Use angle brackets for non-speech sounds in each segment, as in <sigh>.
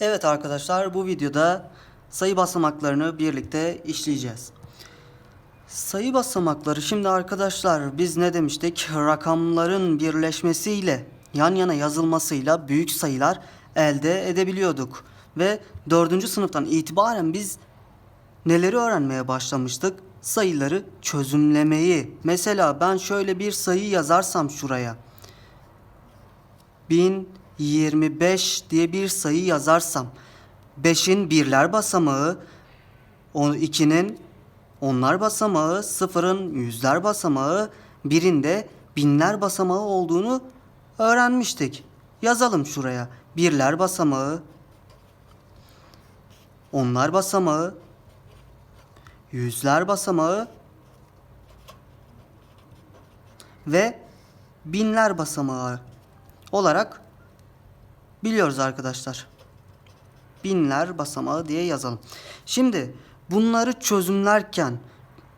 Evet arkadaşlar bu videoda sayı basamaklarını birlikte işleyeceğiz. Sayı basamakları şimdi arkadaşlar biz ne demiştik? Rakamların birleşmesiyle yan yana yazılmasıyla büyük sayılar elde edebiliyorduk. Ve 4. sınıftan itibaren biz neleri öğrenmeye başlamıştık? Sayıları çözümlemeyi. Mesela ben şöyle bir sayı yazarsam şuraya. 1025 diye bir sayı yazarsam 5'in birler basamağı, 2'nin onlar basamağı, 0'ın yüzler basamağı, 1'in de binler basamağı olduğunu öğrenmiştik. Yazalım şuraya. Birler basamağı, onlar basamağı, yüzler basamağı ve binler basamağı olarak biliyoruz arkadaşlar. Binler basamağı diye yazalım. Şimdi bunları çözümlerken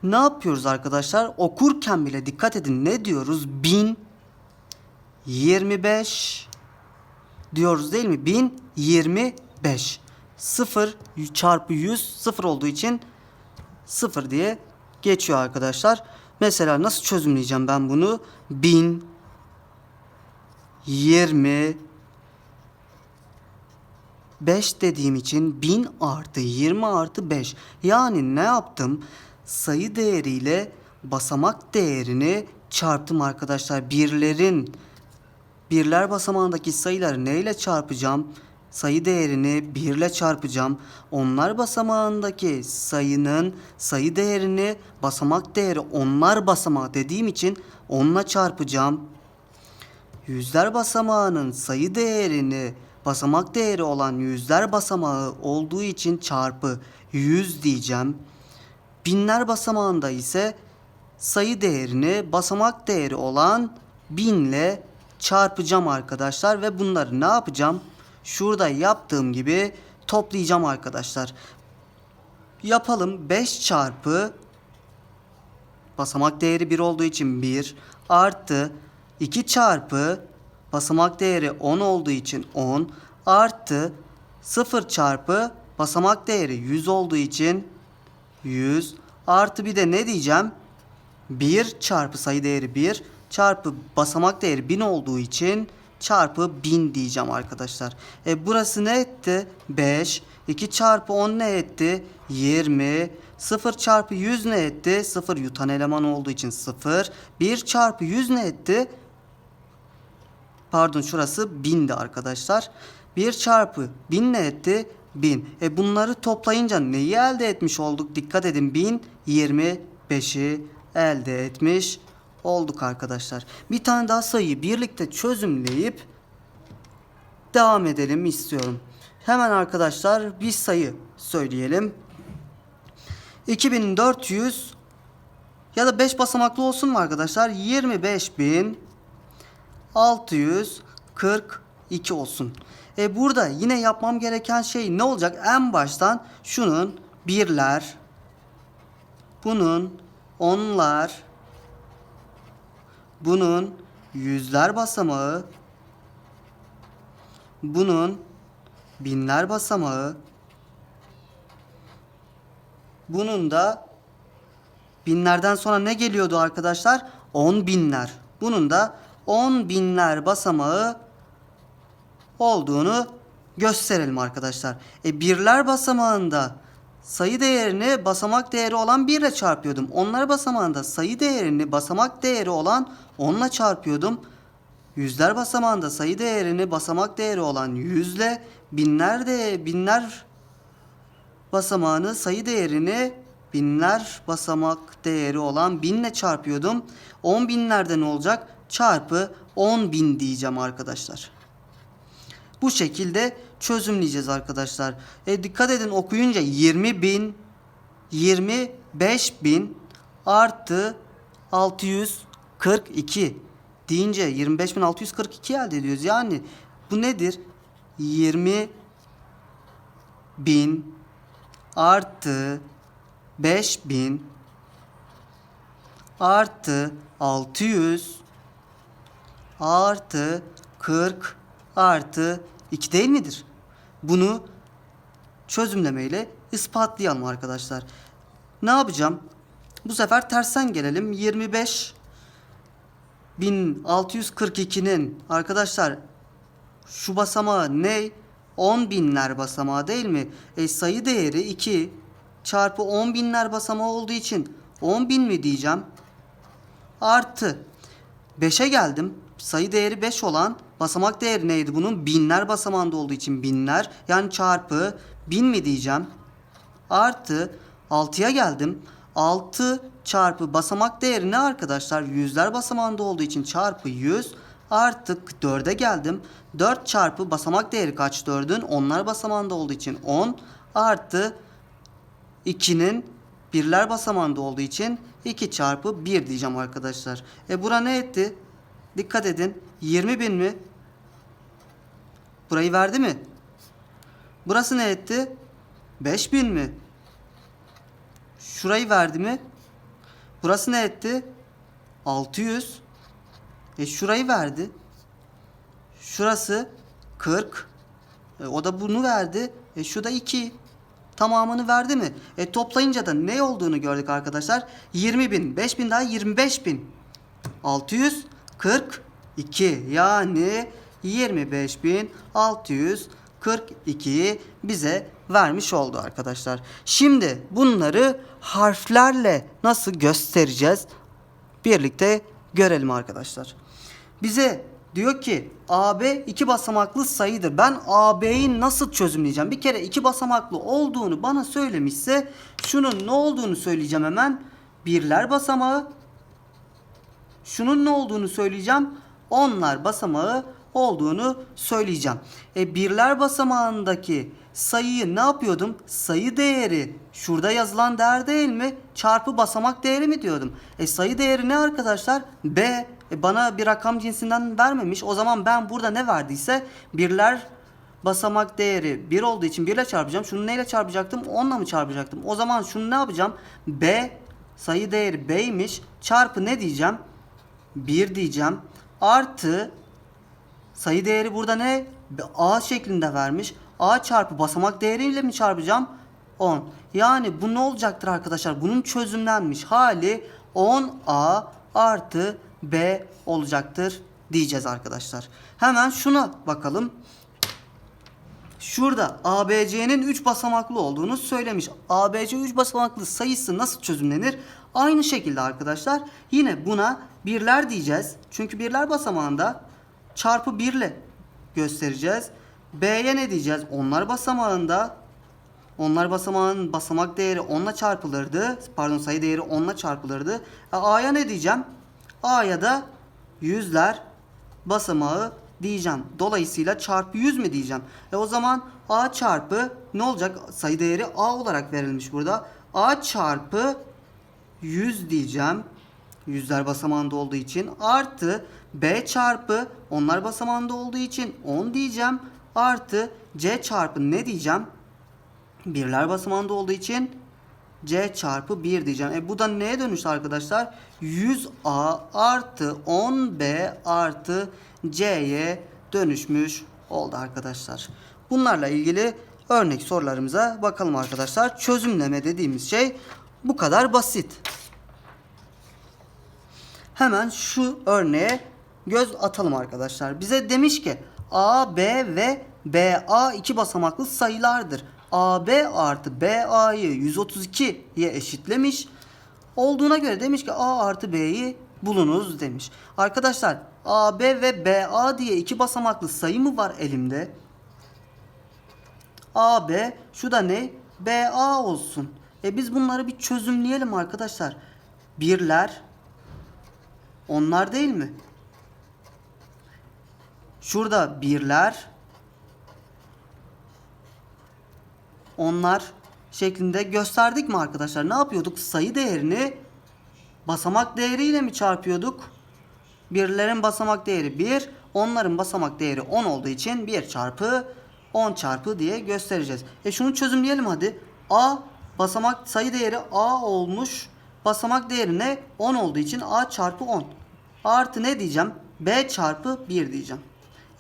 ne yapıyoruz arkadaşlar? Okurken bile dikkat edin ne diyoruz? 1000 25 diyoruz değil mi? 1025 0 çarpı 100 0 olduğu için 0 diye geçiyor arkadaşlar. Mesela nasıl çözümleyeceğim ben bunu? 1000 20 5 dediğim için 1000 artı 20 artı 5. Yani ne yaptım? Sayı değeriyle basamak değerini çarptım arkadaşlar. Birlerin birler basamağındaki sayıları neyle çarpacağım? Sayı değerini 1 ile çarpacağım. Onlar basamağındaki sayının sayı değerini basamak değeri onlar basamağı dediğim için onunla çarpacağım. Yüzler basamağının sayı değerini basamak değeri olan yüzler basamağı olduğu için çarpı 100 diyeceğim. Binler basamağında ise sayı değerini basamak değeri olan 1000 ile çarpacağım arkadaşlar ve bunları ne yapacağım? Şurada yaptığım gibi toplayacağım arkadaşlar. Yapalım 5 çarpı basamak değeri 1 olduğu için 1 artı 2 çarpı basamak değeri 10 olduğu için 10 artı 0 çarpı basamak değeri 100 olduğu için 100 artı bir de ne diyeceğim? 1 çarpı sayı değeri 1 çarpı basamak değeri 1000 olduğu için çarpı 1000 diyeceğim arkadaşlar. E burası ne etti? 5. 2 çarpı 10 ne etti? 20. 0 çarpı 100 ne etti? 0 yutan eleman olduğu için 0. 1 çarpı 100 ne etti? Pardon şurası 1000'di arkadaşlar. 1 çarpı 1000 ne etti? 1000. E bunları toplayınca neyi elde etmiş olduk? Dikkat edin 1025'i elde etmiş olduk arkadaşlar. Bir tane daha sayıyı birlikte çözümleyip devam edelim istiyorum. Hemen arkadaşlar bir sayı söyleyelim. 2400 ya da 5 basamaklı olsun mu arkadaşlar? 25000 642 olsun. E burada yine yapmam gereken şey ne olacak? En baştan şunun birler, bunun onlar, bunun yüzler basamağı, bunun binler basamağı, bunun da binlerden sonra ne geliyordu arkadaşlar? On binler. Bunun da on binler basamağı olduğunu gösterelim arkadaşlar. E birler basamağında sayı değerini basamak değeri olan 1 ile çarpıyordum. Onlar basamağında sayı değerini basamak değeri olan 10 ile çarpıyordum. Yüzler basamağında sayı değerini basamak değeri olan 100 ile binler de binler basamağını sayı değerini binler basamak değeri olan 1000 ile çarpıyordum. 10 binlerde ne olacak? Çarpı 10 bin diyeceğim arkadaşlar. Bu şekilde çözümleyeceğiz arkadaşlar. E, dikkat edin okuyunca 20 bin 25 bin artı 642 deyince 25.642 elde ediyoruz. Yani bu nedir? 20 bin artı 5000 artı 600 artı 40 artı 2 değil midir? bunu çözümlemeyle ispatlayalım arkadaşlar. Ne yapacağım? Bu sefer tersten gelelim. 25 1642'nin arkadaşlar şu basamağı ne? 10 binler basamağı değil mi? E sayı değeri 2 çarpı 10 binler basamağı olduğu için 10 bin mi diyeceğim? Artı 5'e geldim. Sayı değeri 5 olan basamak değeri neydi bunun? Binler basamağında olduğu için binler. Yani çarpı 1000 mi diyeceğim? Artı 6'ya geldim. 6 çarpı basamak değeri ne arkadaşlar? Yüzler basamağında olduğu için çarpı 100 artık 4'e geldim. 4 çarpı basamak değeri kaç 4'ün? Onlar basamağında olduğu için 10 artı 2'nin birler basamağında olduğu için 2 çarpı 1 diyeceğim arkadaşlar. E bura ne etti? Dikkat edin. 20 bin mi? Burayı verdi mi? Burası ne etti? 5000 mi? Şurayı verdi mi? Burası ne etti? 600. E şurayı verdi. Şurası 40. E, o da bunu verdi. E şu da 2. Tamamını verdi mi? E toplayınca da ne olduğunu gördük arkadaşlar. 20 bin. 5 bin daha 25 bin. 642 yani 25.642 bize vermiş oldu arkadaşlar. Şimdi bunları harflerle nasıl göstereceğiz? Birlikte görelim arkadaşlar. Bize diyor ki AB iki basamaklı sayıdır. Ben AB'yi nasıl çözümleyeceğim? Bir kere iki basamaklı olduğunu bana söylemişse şunun ne olduğunu söyleyeceğim hemen. Birler basamağı şunun ne olduğunu söyleyeceğim. Onlar basamağı olduğunu söyleyeceğim. E birler basamağındaki sayıyı ne yapıyordum? Sayı değeri şurada yazılan değer değil mi? Çarpı basamak değeri mi diyordum? E sayı değeri ne arkadaşlar? B. E bana bir rakam cinsinden vermemiş. O zaman ben burada ne verdiyse birler basamak değeri 1 olduğu için 1 ile çarpacağım. Şunu neyle çarpacaktım? 10 mı çarpacaktım? O zaman şunu ne yapacağım? B sayı değeri B'ymiş. Çarpı ne diyeceğim? 1 diyeceğim. Artı sayı değeri burada ne? A şeklinde vermiş. A çarpı basamak değeriyle mi çarpacağım? 10. Yani bu ne olacaktır arkadaşlar? Bunun çözümlenmiş hali 10A artı B olacaktır diyeceğiz arkadaşlar. Hemen şuna bakalım. Şurada ABC'nin 3 basamaklı olduğunu söylemiş. ABC 3 basamaklı sayısı nasıl çözümlenir? Aynı şekilde arkadaşlar yine buna birler diyeceğiz. Çünkü birler basamağında çarpı 1 ile göstereceğiz. B'ye ne diyeceğiz? Onlar basamağında onlar basamağın basamak değeri 10 ile çarpılırdı. Pardon sayı değeri 10 ile çarpılırdı. E, A'ya ne diyeceğim? A'ya da yüzler basamağı diyeceğim. Dolayısıyla çarpı 100 mi diyeceğim? E o zaman A çarpı ne olacak? Sayı değeri A olarak verilmiş burada. A çarpı 100 diyeceğim. Yüzler basamağında olduğu için artı B çarpı onlar basamağında olduğu için 10 diyeceğim. Artı C çarpı ne diyeceğim? Birler basamağında olduğu için C çarpı 1 diyeceğim. E bu da neye dönüştü arkadaşlar? 100A artı 10B artı C'ye dönüşmüş oldu arkadaşlar. Bunlarla ilgili örnek sorularımıza bakalım arkadaşlar. Çözümleme dediğimiz şey bu kadar basit. Hemen şu örneğe göz atalım arkadaşlar. Bize demiş ki A, B ve BA iki basamaklı sayılardır. AB artı BA'yı 132'ye eşitlemiş. Olduğuna göre demiş ki A artı B'yi bulunuz demiş. Arkadaşlar AB ve BA diye iki basamaklı sayı mı var elimde? AB şu da ne? BA olsun. E biz bunları bir çözümleyelim arkadaşlar. Birler onlar değil mi? Şurada birler onlar şeklinde gösterdik mi arkadaşlar? Ne yapıyorduk? Sayı değerini basamak değeriyle mi çarpıyorduk? Birlerin basamak değeri 1, onların basamak değeri 10 olduğu için 1 çarpı 10 çarpı diye göstereceğiz. E şunu çözümleyelim hadi. A basamak sayı değeri A olmuş. Basamak değeri ne? 10 olduğu için A çarpı 10. Artı ne diyeceğim? B çarpı 1 diyeceğim.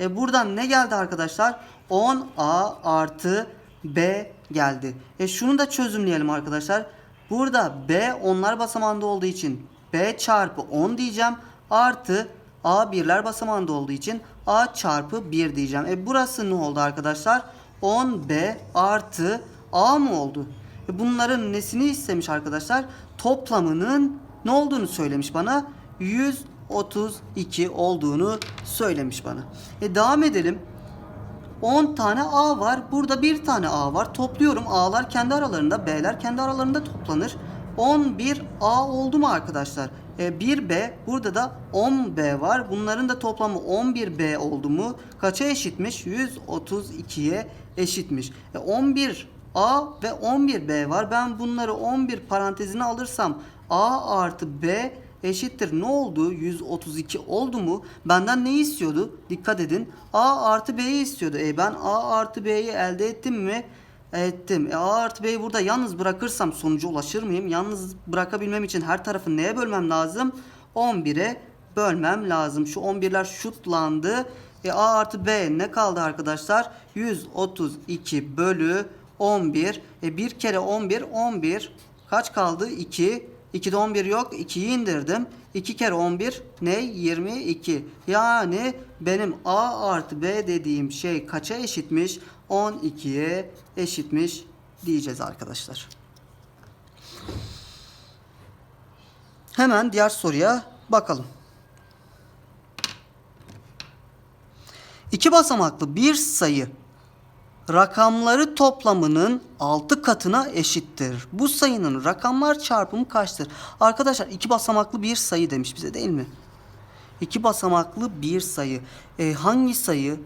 E buradan ne geldi arkadaşlar? 10A artı B geldi. E şunu da çözümleyelim arkadaşlar. Burada B onlar basamağında olduğu için B çarpı 10 diyeceğim. Artı A birler basamağında olduğu için A çarpı 1 diyeceğim. E burası ne oldu arkadaşlar? 10B artı A mı oldu? E bunların nesini istemiş arkadaşlar? Toplamının ne olduğunu söylemiş bana. 132 olduğunu söylemiş bana. E devam edelim. 10 tane A var. Burada bir tane A var. Topluyorum. A'lar kendi aralarında, B'ler kendi aralarında toplanır. 11 A oldu mu arkadaşlar? E, 1B, burada da 10B var. Bunların da toplamı 11B oldu mu? Kaça eşitmiş? 132'ye eşitmiş. E, 11 A ve 11B var. Ben bunları 11 parantezine alırsam A artı B eşittir ne oldu? 132 oldu mu? Benden ne istiyordu? Dikkat edin. A artı B'yi istiyordu. E ben A artı B'yi elde ettim mi? Ettim. E, A artı B'yi burada yalnız bırakırsam sonuca ulaşır mıyım? Yalnız bırakabilmem için her tarafı neye bölmem lazım? 11'e bölmem lazım. Şu 11'ler şutlandı. E, A artı B ne kaldı arkadaşlar? 132 bölü 11. E, bir kere 11 11. Kaç kaldı? 2. 2'de 11 yok. 2'yi indirdim. 2 kere 11 ne? 22. Yani benim A artı B dediğim şey kaça eşitmiş? 12'ye eşitmiş diyeceğiz arkadaşlar. Hemen diğer soruya bakalım. İki basamaklı bir sayı rakamları toplamının 6 katına eşittir. Bu sayının rakamlar çarpımı kaçtır? Arkadaşlar iki basamaklı bir sayı demiş bize değil mi? İki basamaklı bir sayı. E, hangi sayı?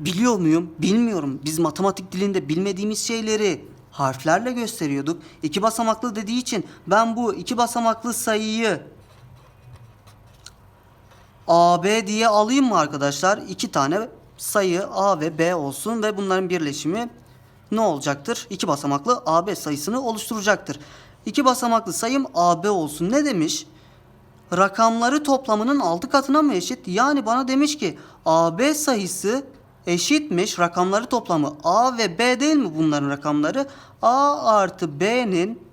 Biliyor muyum? Bilmiyorum. Biz matematik dilinde bilmediğimiz şeyleri harflerle gösteriyorduk. İki basamaklı dediği için ben bu iki basamaklı sayıyı AB diye alayım mı arkadaşlar? İki tane sayı A ve B olsun ve bunların birleşimi ne olacaktır? İki basamaklı AB sayısını oluşturacaktır. İki basamaklı sayım AB olsun. Ne demiş? Rakamları toplamının 6 katına mı eşit? Yani bana demiş ki AB sayısı eşitmiş. Rakamları toplamı A ve B değil mi bunların rakamları? A artı B'nin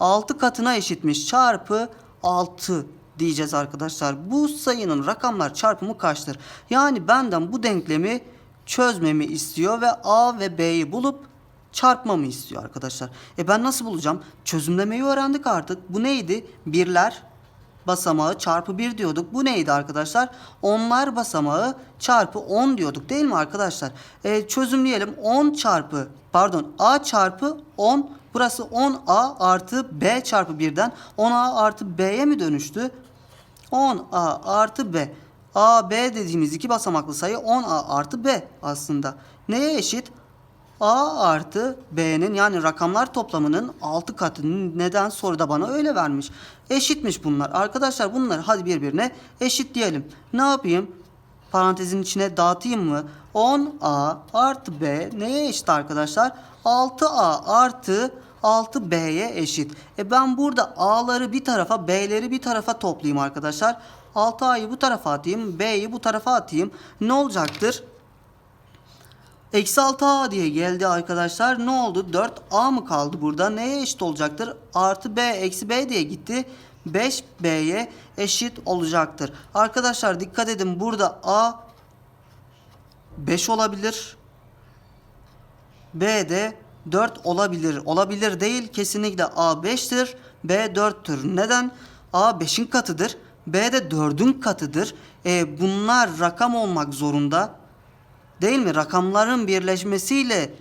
6 katına eşitmiş. Çarpı 6 diyeceğiz arkadaşlar. Bu sayının rakamlar çarpımı kaçtır? Yani benden bu denklemi çözmemi istiyor ve A ve B'yi bulup çarpmamı istiyor arkadaşlar. E ben nasıl bulacağım? Çözümlemeyi öğrendik artık. Bu neydi? Birler basamağı çarpı 1 diyorduk. Bu neydi arkadaşlar? Onlar basamağı çarpı 10 diyorduk değil mi arkadaşlar? E, çözümleyelim. 10 çarpı pardon A çarpı 10 burası 10A artı B çarpı 1'den 10A artı B'ye mi dönüştü? 10A artı B. A, B dediğimiz iki basamaklı sayı 10A artı B aslında. Neye eşit? A artı B'nin yani rakamlar toplamının 6 katının neden soruda bana öyle vermiş. Eşitmiş bunlar. Arkadaşlar bunları hadi birbirine eşit diyelim. Ne yapayım? Parantezin içine dağıtayım mı? 10A artı B neye eşit arkadaşlar? 6A artı 6B'ye eşit. E ben burada A'ları bir tarafa B'leri bir tarafa toplayayım arkadaşlar. 6A'yı bu tarafa atayım. B'yi bu tarafa atayım. Ne olacaktır? Eksi 6A diye geldi arkadaşlar. Ne oldu? 4A mı kaldı burada? Neye eşit olacaktır? Artı B eksi B diye gitti. 5B'ye eşit olacaktır. Arkadaşlar dikkat edin burada A 5 olabilir. B de 4 olabilir. Olabilir değil. Kesinlikle A 5'tir. B 4'tür. Neden? A 5'in katıdır. B de 4'ün katıdır. E, bunlar rakam olmak zorunda. Değil mi? Rakamların birleşmesiyle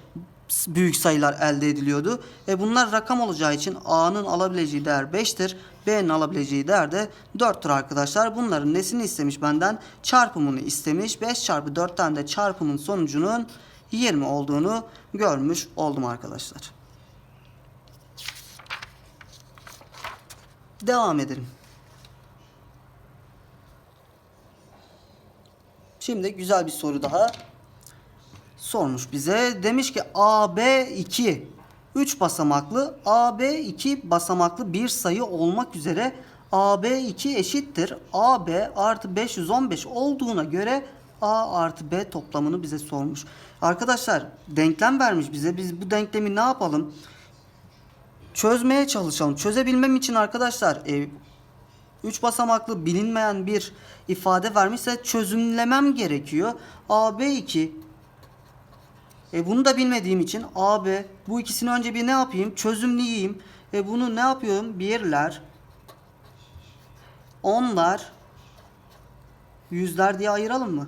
büyük sayılar elde ediliyordu. E bunlar rakam olacağı için A'nın alabileceği değer 5'tir. B'nin alabileceği değer de 4'tür arkadaşlar. Bunların nesini istemiş benden? Çarpımını istemiş. 5 çarpı 4'ten de çarpımın sonucunun 20 olduğunu görmüş oldum arkadaşlar. Devam edelim. Şimdi güzel bir soru daha sormuş bize. Demiş ki AB2 3 basamaklı AB2 basamaklı bir sayı olmak üzere AB2 eşittir. AB artı 515 olduğuna göre A artı B toplamını bize sormuş. Arkadaşlar denklem vermiş bize. Biz bu denklemi ne yapalım? Çözmeye çalışalım. Çözebilmem için arkadaşlar e, 3 basamaklı bilinmeyen bir ifade vermişse çözümlemem gerekiyor. AB2 e bunu da bilmediğim için AB bu ikisini önce bir ne yapayım? Çözümleyeyim. E bunu ne yapıyorum? Birler, onlar, yüzler diye ayıralım mı?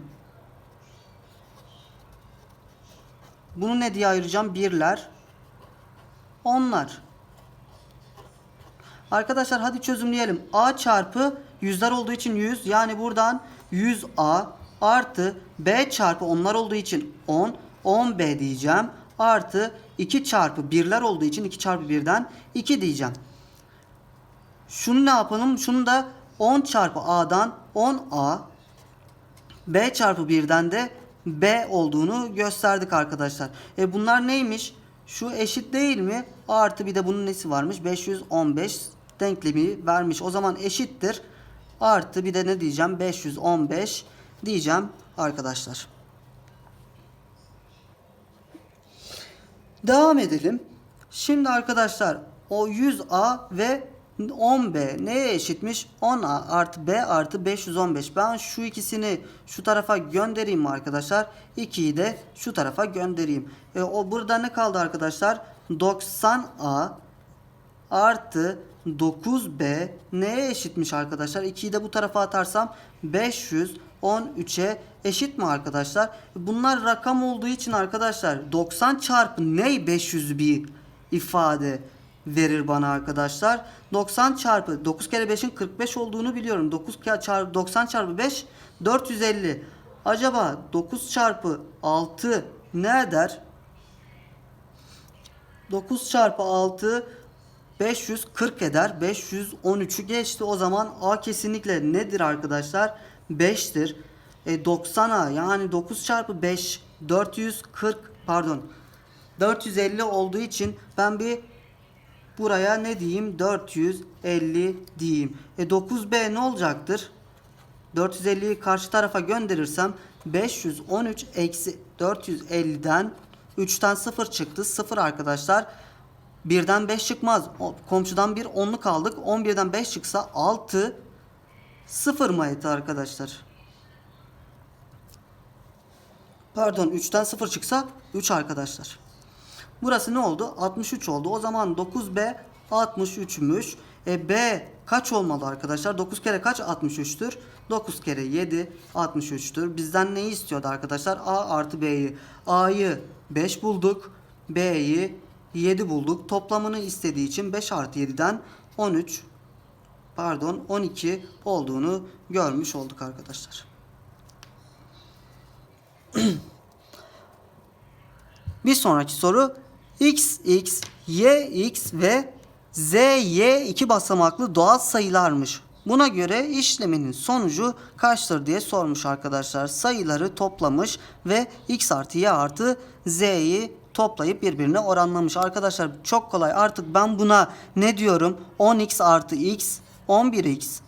Bunu ne diye ayıracağım? Birler, onlar. Arkadaşlar hadi çözümleyelim. A çarpı yüzler olduğu için 100 yani buradan 100A artı B çarpı onlar olduğu için 10 10B diyeceğim. Artı 2 çarpı birler olduğu için 2 çarpı 1'den 2 diyeceğim. Şunu ne yapalım? Şunu da 10 çarpı A'dan 10A B çarpı 1'den de B olduğunu gösterdik arkadaşlar. E bunlar neymiş? Şu eşit değil mi? Artı bir de bunun nesi varmış? 515 denklemi vermiş. O zaman eşittir. Artı bir de ne diyeceğim? 515 diyeceğim arkadaşlar. Devam edelim. Şimdi arkadaşlar o 100A ve 10B neye eşitmiş? 10A artı B artı 515. Ben şu ikisini şu tarafa göndereyim mi arkadaşlar? 2'yi de şu tarafa göndereyim. E, o burada ne kaldı arkadaşlar? 90A artı 9B neye eşitmiş arkadaşlar? 2'yi de bu tarafa atarsam 513'e eşit mi arkadaşlar? Bunlar rakam olduğu için arkadaşlar 90 çarpı ney 500 bir ifade verir bana arkadaşlar. 90 çarpı 9 kere 5'in 45 olduğunu biliyorum. 9 çarpı 90 çarpı 5 450. Acaba 9 çarpı 6 ne eder? 9 çarpı 6 540 eder. 513'ü geçti. O zaman A kesinlikle nedir arkadaşlar? 5'tir. E 90'a yani 9 çarpı 5 440 pardon 450 olduğu için ben bir buraya ne diyeyim 450 diyeyim. E 9B ne olacaktır? 450'yi karşı tarafa gönderirsem 513 eksi 450'den 3'ten 0 çıktı. 0 arkadaşlar. 1'den 5 çıkmaz. Komşudan bir 10'luk aldık. 11'den 5 çıksa 6 0 mı etti arkadaşlar? Pardon 3'ten 0 çıksa 3 arkadaşlar. Burası ne oldu? 63 oldu. O zaman 9B 63'müş. E B kaç olmalı arkadaşlar? 9 kere kaç? 63'tür. 9 kere 7 63'tür. Bizden neyi istiyordu arkadaşlar? A artı B'yi. A'yı 5 bulduk. B'yi 7 bulduk. Toplamını istediği için 5 artı 7'den 13 pardon 12 olduğunu görmüş olduk arkadaşlar. <clears throat> Bir sonraki soru x, x, y, x ve z, y iki basamaklı doğal sayılarmış. Buna göre işleminin sonucu kaçtır diye sormuş arkadaşlar. Sayıları toplamış ve x artı y artı z'yi toplayıp birbirine oranlamış. Arkadaşlar çok kolay artık ben buna ne diyorum? 10x artı x 11x.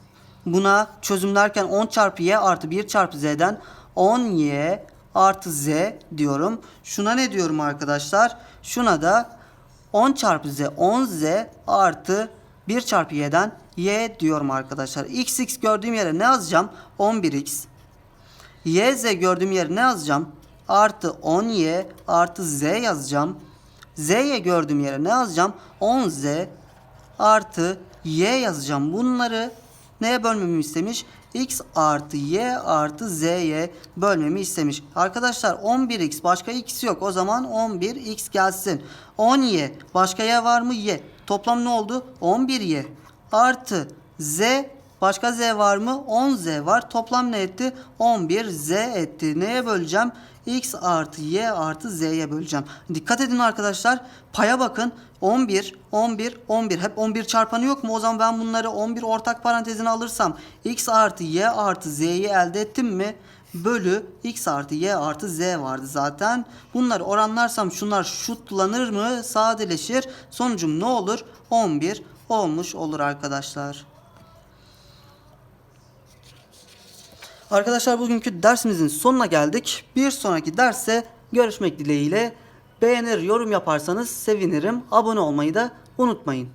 Buna çözümlerken 10 çarpı y artı 1 çarpı z'den 10y artı z diyorum. Şuna ne diyorum arkadaşlar? Şuna da 10 çarpı z 10z artı 1 çarpı y'den y diyorum arkadaşlar. x x gördüğüm yere ne yazacağım? 11x. y z gördüğüm yere ne yazacağım? Artı 10y artı z yazacağım. z'ye gördüğüm yere ne yazacağım? 10z artı y yazacağım. Bunları neye bölmemi istemiş? X artı y artı z'ye bölmemi istemiş. Arkadaşlar 11x başka x yok. O zaman 11x gelsin. 10y başka y var mı? y. Toplam ne oldu? 11y artı z başka z var mı? 10z var. Toplam ne etti? 11z etti. Neye böleceğim? x artı y artı z'ye böleceğim. Dikkat edin arkadaşlar. Paya bakın. 11, 11, 11. Hep 11 çarpanı yok mu? O zaman ben bunları 11 ortak parantezine alırsam x artı y artı z'yi elde ettim mi? Bölü x artı y artı z vardı zaten. Bunları oranlarsam şunlar şutlanır mı? Sadeleşir. Sonucum ne olur? 11 olmuş olur arkadaşlar. Arkadaşlar bugünkü dersimizin sonuna geldik. Bir sonraki derse görüşmek dileğiyle. Beğenir, yorum yaparsanız sevinirim. Abone olmayı da unutmayın.